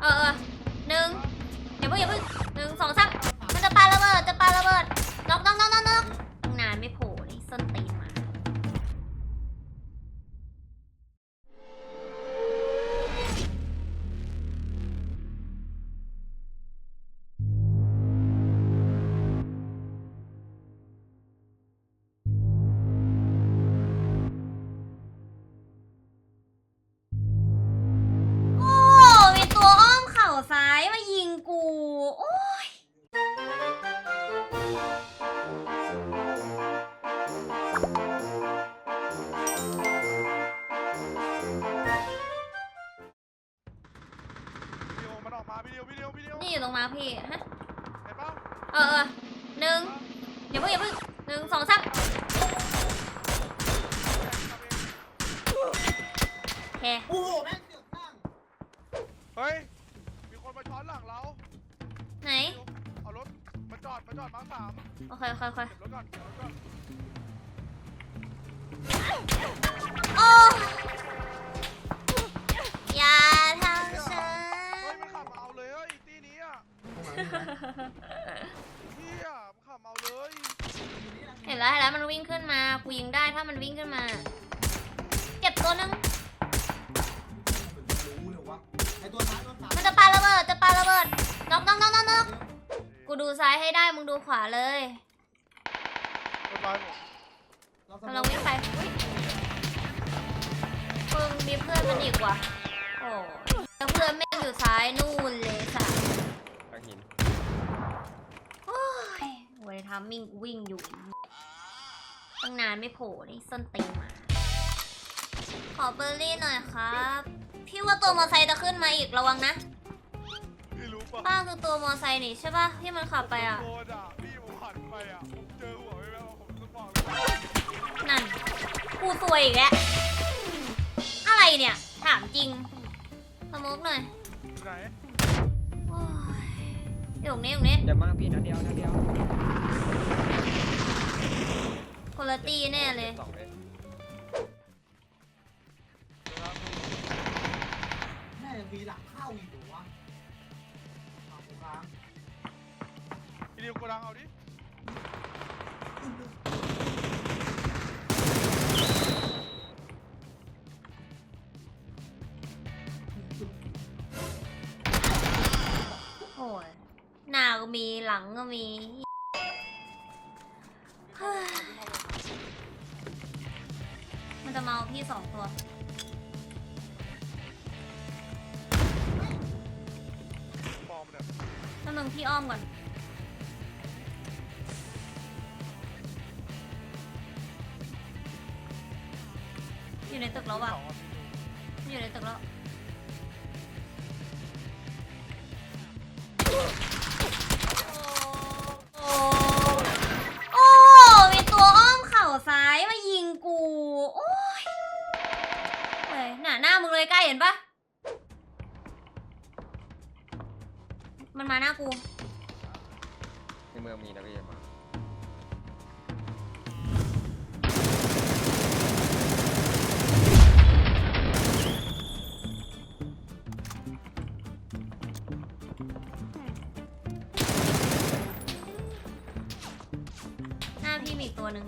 เออเออหนึ่งอย่าเพิ่งอย่าเพิ่งหนึ่งสองสาม กู โอ้ยวิดีโอมันออกมาวิดีโอวิดีโอวิดีโอนี่อยู่ตรงมาพี่ฮะ เห็นปะเออเออหนึ่งอย่าเพิ่งอย่าเพิ่งหนึ่งสองสามโอเค โอ้โหแม่งเสือกนั่งเฮ้ยมีคนมาช้ อนหลังเราไหน เอารถมาจอดมาจอดมาร์คสามโอเคโอเคโอเคเก็บรถก่อนเก็บรถก่อนโอ้อย่าทำฉัเฮ้ยนมันขับมาเอาเลยเฮ้ยตีนี้อะเฮียมันขับมาเอาเลยเห็นแล้วเห็นแล้วมันวิ่งขึ้นมา กูยิงได้ถ้ามันวิ่งขึ้นมา เก็บตัวหนึงรู้เลย วะไอตัวท้ายตัวสามมันจะปาระเบิดจะปาระเบิดน็อกน็อกน็อกน็อกน็อกกูดูซ้ายให้ได้มึงดูขวาเลยรถไฟผมเราสกำลังวิ่งไปอุ๊ยมึงมีเพื่อนมันอีกว่ะโอ้ยแล้วเพื่อนแม่งอยู่ซ้ายนู่นเลยสัสกลางหินโอ้ยโว้ยทามมิ่งกูวิ่งอยู่ตั้งนานไม่โผล่นี่ส้นตีนมา ขอเบอร์รี่หน่อยครับ พี่ว่าตัวมอไซค์จะขึ้นมาอีกระวังนะพี่รู้ปะป้าคือตัวมอไซค์นี่ใช่ป่ะที่มันขับไปอะ โดนอะพี่ผมหันไปอะผมเจอหัวไม่แม่ผมต้องบอกเลยนั่น กูซวยอีกแล้วอะไรเนี่ย ถามจริงสโมกหน่อยอยู่ไหนโอ้ยอยู่ตรงนี้อยู่ตรงนี้อย่ามากพี่นัดเดียวนัดเดียวคนละตีแน่เลย สอง อีกเหรอวะมาโครงค้างวิดีโอโกดังเอาดิโอ้ยหน้าก็มีหลังก็มีเฮ้ยมันจะมาเอาพี่สองตัว นึงพี่อ้อมก่อน อยู่ในตึกแล้วว่ะสองอะพี่ดูอยู่ในตึกแล้ว โอ้โอ้มีตัวอ้อมเข่าซ้ายมายิงกู โอ้ยเฮ้ยหน้าหน้ามึงเลยใกล้เห็นปะ มันมาหน้ากู ในเมืองมีนะพี่มาหน้าพี่มีอีกตัวหนึ่ง